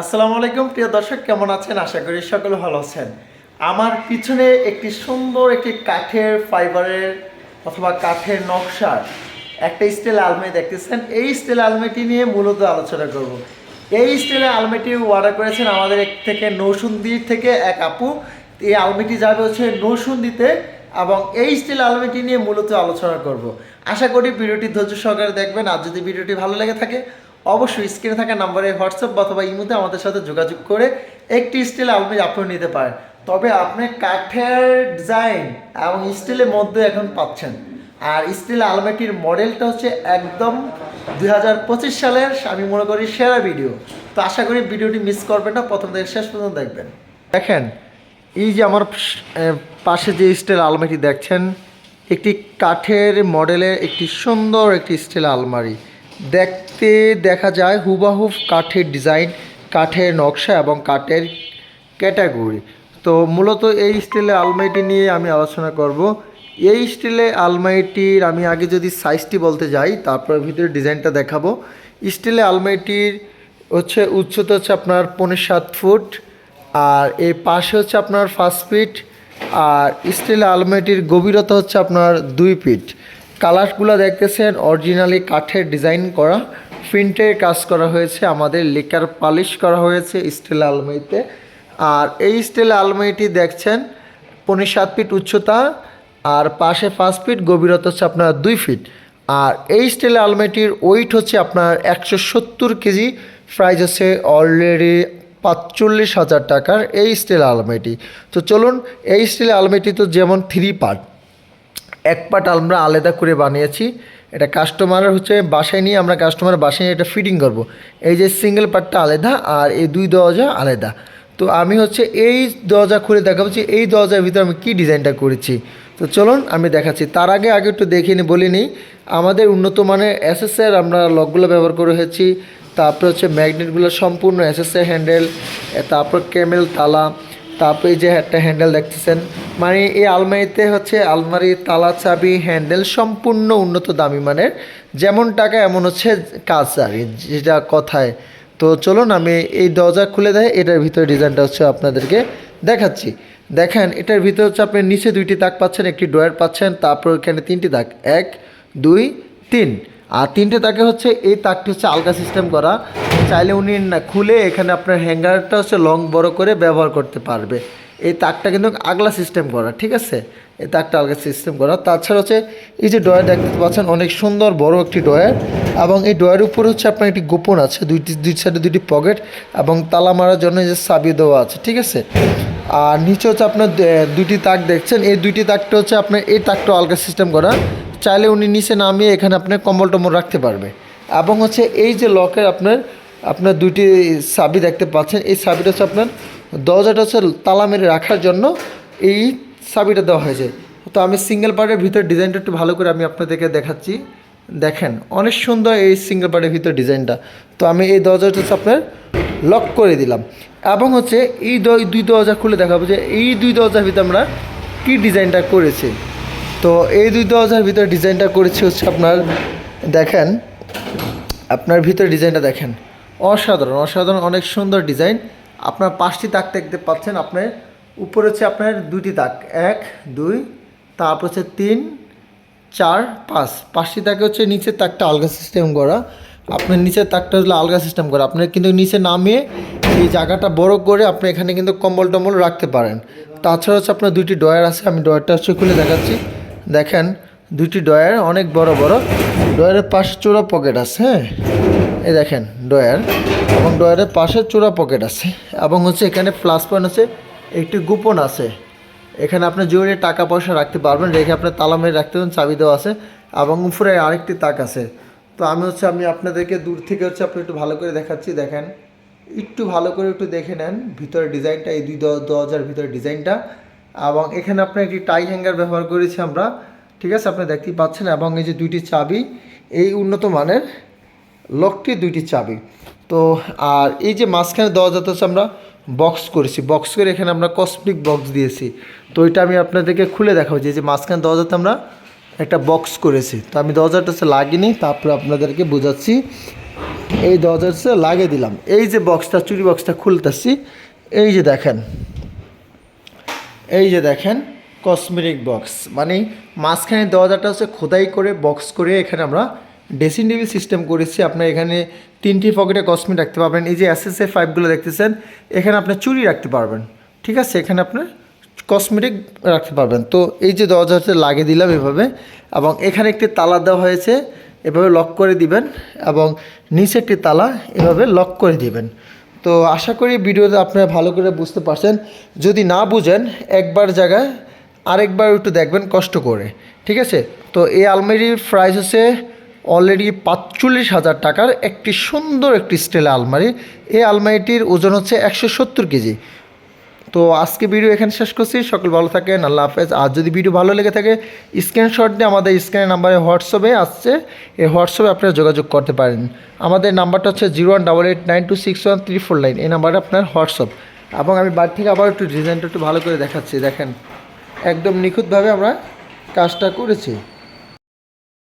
আসসালামু আলাইকুম, প্রিয় দর্শক, কেমন আছেন? আশা করি সকলে ভালো আছেন। আমার পিছনে একটি সুন্দর একটি কাঠের ফাইবারের অথবা কাঠের নকশার একটা স্টিল আলমারি দেখতেছেন। এই স্টিল আলমারিটি নিয়ে মূলত আলোচনা করব। এই স্টিলের আলমারিটি অর্ডার করেছেন আমাদের এক থেকে নৌসুন্দির থেকে এক আপু। এই আলমারিটি যাবে হচ্ছে নৌসুন্দিতে এবং এই স্টিল আলমারিটি নিয়ে মূলত আলোচনা করব। আশা করি ভিডিওটি ধৈর্য সহকারে দেখবেন। আর যদি ভিডিওটি ভালো লেগে থাকে অবশ্যই স্ক্রিনে থাকা নাম্বারে হোয়াটসঅ্যাপ অথবা ইমোতে আমাদের সাথে যোগাযোগ করে একটি স্টিল আলমারি আপনি নিতে পারেন। তবে আপনি কাঠের ডিজাইন এবং স্টিলের মধ্যে এখন পাচ্ছেন। আর স্টিল আলমারিটির মডেলটা হচ্ছে একদম দু হাজার পঁচিশ সালের, আমি মনে করি সেরা ভিডিও তো আশা করি ভিডিওটি মিস করবেন না, প্রথম থেকে শেষ পর্যন্ত দেখবেন। দেখেন, এই যে আমার পাশে যে স্টিল আলমারি দেখছেন, একটি কাঠের মডেলের একটি সুন্দর একটি স্টিল আলমারি। দেখতে দেখা যায় হুবাহুব কাঠের ডিজাইন, কাঠের নকশা এবং কাঠের ক্যাটাগরি। তো মূলত এই স্টিলের আলমারিটি নিয়ে আমি আলোচনা করব। এই স্টিলের আলমারিটির আমি আগে যদি সাইজটি বলতে যাই, তারপর ভিতরে ডিজাইনটা দেখাবো। স্টিলের আলমারিটির হচ্ছে উচ্চতা হচ্ছে আপনার পনেরো সাত ফুট, আর এই পাশে হচ্ছে আপনার ফার্স্ট ফিট, আর স্টিল আলমারিটির গভীরতা হচ্ছে আপনার দুই ফিট। কালারগুলো দেখতেছেন অরিজিনালি কাঠের ডিজাইন করা প্রিন্টের কাজ করা হয়েছে, আমাদের লেকার পালিশ করা হয়েছে স্টিল আলমারিতে। আর এই স্টিল আলমারিটি দেখছেন, পনেরো সাত ফিট উচ্চতা, আর পাশে পাঁচ ফিট, গভীরতা হচ্ছে আপনার দুই ফিট। আর এই স্টিল আলমারিটির ওয়েট হচ্ছে আপনার একশো সত্তর কেজি প্রাইস হচ্ছে অলরেডি পাঁচচল্লিশ হাজার টাকার এই স্টিল আলমারিটি। তো চলুন, এই স্টিল আলমারিটি তো যেমন থ্রি পার্ট এক পার্ট আমরা আলাদা করে বানিয়েছি। এটা কাস্টমারের হচ্ছে বাসায় নিয়ে আমরা কাস্টমারের বাসায় এটা ফিটিং করব। এই যে সিঙ্গেল পার্টটা আলাদা আর এই দুই দরজা আলাদা। তো আমি হচ্ছে এই দরজা খুলে দেখাবো যে এই দরজার ভিতরে আমি কী ডিজাইনটা করেছি। তো চলুন আমি দেখাচ্ছি। তার আগে আগে একটু দেখে নিই বলে নিই আমাদের উন্নত মানের এসএসআর আমরা লকগুলো ব্যবহার করে হয়েছি। তারপরে হচ্ছে ম্যাগনেটগুলো সম্পূর্ণ এসএসআর হ্যান্ডেল তারপর ক্যামেল তালা তারপরে যে একটা হ্যান্ডেল দেখতেছেন মানে এই আলমারিতে হচ্ছে আলমারির তালা, চাবি হ্যান্ডেল সম্পূর্ণ উন্নত দামি মানের। যেমন টাকা, এমন হচ্ছে কাজ আর যেটা কথায়। তো চলুন আমি এই দরজা খুলে দেয় এটার ভিতরে ডিজাইনটা হচ্ছে আপনাদেরকে দেখাচ্ছি। দেখেন, এটার ভিতরে হচ্ছে আপনি নিচে দুইটি তাক পাচ্ছেন, একটি ড্রয়ার পাচ্ছেন, তারপর এখানে তিনটি তাক এক, দুই, তিন। আর তিনটে তাকে হচ্ছে, এই তাকটি হচ্ছে আলগা সিস্টেম করা। চাইলে উনি খুলে এখানে আপনার হ্যাঙ্গারটা হচ্ছে লং বড় করে ব্যবহার করতে পারবে। এই তাকটা কিন্তু আগলা সিস্টেম করা, ঠিক আছে? এই তাকটা আলগা সিস্টেম করা। তাছাড়া হচ্ছে, এই যে ডয়ার দেখতে পাচ্ছেন, অনেক সুন্দর বড় একটি ডয়ার এবং এই ডয়ার উপরে হচ্ছে আপনার একটি গোপন আছে দুইটি দুই সাইডে দুইটি পকেট এবং তালা মারার জন্য যে চাবি দেওয়া আছে, ঠিক আছে? আর নিচে হচ্ছে আপনার দুইটি তাক দেখছেন। এই দুইটি তাকটা হচ্ছে আপনার, এই তাকটা আলগা সিস্টেম করা। চাইলে উনি নিচে নামিয়ে এখানে আপনার কম্বল টম্বল রাখতে পারবে। এবং হচ্ছে এই যে লকের আপনার আপনার দুইটি চাবি দেখতে পাচ্ছেন, এই চাবিটা হচ্ছে আপনার দরজাটা হচ্ছে তালা মেরে রাখার জন্য এই চাবিটা দেওয়া হয়েছে। তো আমি সিঙ্গেল পার্টের ভিতর ডিজাইনটা একটু ভালো করে আমি আপনাদেরকে দেখাচ্ছি। দেখেন, অনেক সুন্দর এই সিঙ্গেল পার্টের ভিতর ডিজাইনটা। তো আমি এই দরজাটা হচ্ছে আপনার লক করে দিলাম। এবং হচ্ছে এই দুই দরজা খুলে দেখাবো যে এই দুই দরজার ভিতরে আমরা কী ডিজাইনটা করেছি। তো এই দুই দরজার ভিতরে ডিজাইনটা করেছি হচ্ছে আপনার, দেখেন, আপনার ভিতরে ডিজাইনটা দেখেন। অসাধারণ অসাধারণ, অনেক সুন্দর ডিজাইন। আপনার পাঁচটি তাক দেখতে পাচ্ছেন আপনার উপরে হচ্ছে আপনার দুইটি তাক এক, দুই, তারপর হচ্ছে তিন, চার, পাঁচ। পাঁচটি তাকে হচ্ছে নিচের তাকটা আলগা সিস্টেম করা। আপনার নিচের তাকটা হলো আলগা সিস্টেম করা। আপনার কিন্তু নিচে নামিয়ে এই জায়গাটা বড় করে আপনি এখানে কিন্তু কম্বল টম্বল রাখতে পারেন। তাছাড়া হচ্ছে আপনার দুইটি ডয়ার আছে। আমি ডয়ারটা হচ্ছে খুলে দেখাচ্ছি। দেখেন, দুইটি ডয়ার অনেক বড় বড়। ডয়ারের পাশে চোরা পকেট আছে হ্যাঁ? এই দেখেন ডয়ার এবং ডয়ারের পাশে চোরা পকেট আছে। এবং হচ্ছে এখানে প্লাস পয়েন্ট আছে, একটি গোপন আছে। এখানে আপনি জোরে টাকা পয়সা রাখতে পারবেন, রেখে আপনার তালা মেরে রাখতে পারবেন, চাবি দেওয়া আছে। এবং উপরে আরেকটি তাক আছে। তো আমি হচ্ছে, আমি আপনাদেরকে দূর থেকে হচ্ছে আপনি একটু ভালো করে দেখাচ্ছি, দেখেন। একটু ভালো করে একটু দেখে নেন, ভিতরে ডিজাইনটা, এই দুই দরজার ভিতরে ডিজাইনটা। এবং এখানে আপনার একটি টাই হ্যাঙ্গার ব্যবহার করেছি আমরা। ঠিক আছে, আপনি দেখতেই পাচ্ছেন, এবং এই যে দুইটি চাবি, এই উন্নত মানের লকটি দুইটি চাবি। তো, আর এই যে মাঝখানে দরজাতে হচ্ছে আমরা বক্স করেছি। বক্স করে এখানে আমরা কসমিক বক্স দিয়েছি। তো, এটা আমি আপনাদেরকে খুলে দেখাবো যে মাঝখানে দরজাতে আমরা একটা বক্স করেছি। তো, আমি দরজাটা হচ্ছে লাগিনি, তারপরে আপনাদেরকে বোঝাচ্ছি। এই দরজা হচ্ছে লাগিয়ে দিলাম। এই যে বক্সটা চুরি বক্সটা খুলতেছি, এই যে দেখেন। এই যে দেখেন কসমেটিক বক্স মানে মাঝখানে দরজাটা হচ্ছে খোদাই করে বক্স করে এখানে আমরা ড্রেসিং টেবিল সিস্টেম করেছি। আপনার এখানে তিনটি পকেটে কসমেটিক রাখতে পারবেন। এই যে এস এসএসএ ফাইভগুলো দেখতেছেন, এখানে আপনার চুরি রাখতে পারবেন। ঠিক আছে? এখানে আপনার কসমেটিক রাখতে পারবেন। তো এই যে দরজা হচ্ছে লাগিয়ে দিলাম এভাবে এবং এখানে একটি তালা দেওয়া হয়েছে। এভাবে লক করে দিবেন এবং নিচে একটি তালা এভাবে লক করে দিবেন। তো আশা করি ভিডিওতে আপনারা ভালো করে বুঝতে পারছেন। যদি না বুঝেন, একবার জায়গায় আরেকবার একটু দেখবেন কষ্ট করে। ঠিক আছে? তো এই আলমারির প্রাইস হচ্ছে অলরেডি পাঁচচল্লিশ হাজার টাকার একটি সুন্দর একটি স্টেলা আলমারি। এই আলমারিটির ওজন হচ্ছে একশো সত্তর কেজি। তো আজকে ভিডিও এখানে শেষ করছি। সকল ভালো থাকেন, আল্লাহ হাফেজ। আর যদি ভিডিও ভালো লেগে থাকে স্ক্রিনশট দিয়ে আমাদের স্ক্রিনের নাম্বারে হোয়াটসঅ্যাপে আসছে। এই হোয়াটসঅ্যাপে আপনারা যোগাযোগ করতে পারেন। আমাদের নাম্বারটা হচ্ছে zero one double eight nine two six one three four nine এই নাম্বারে আপনার হোয়াটসঅ্যাপ এবং আমি বাড়ি থেকে আবার একটু ডিজাইনটা একটু ভালো করে দেখাচ্ছি। দেখেন, একদম নিখুঁতভাবে আমরা কাজটা করেছি।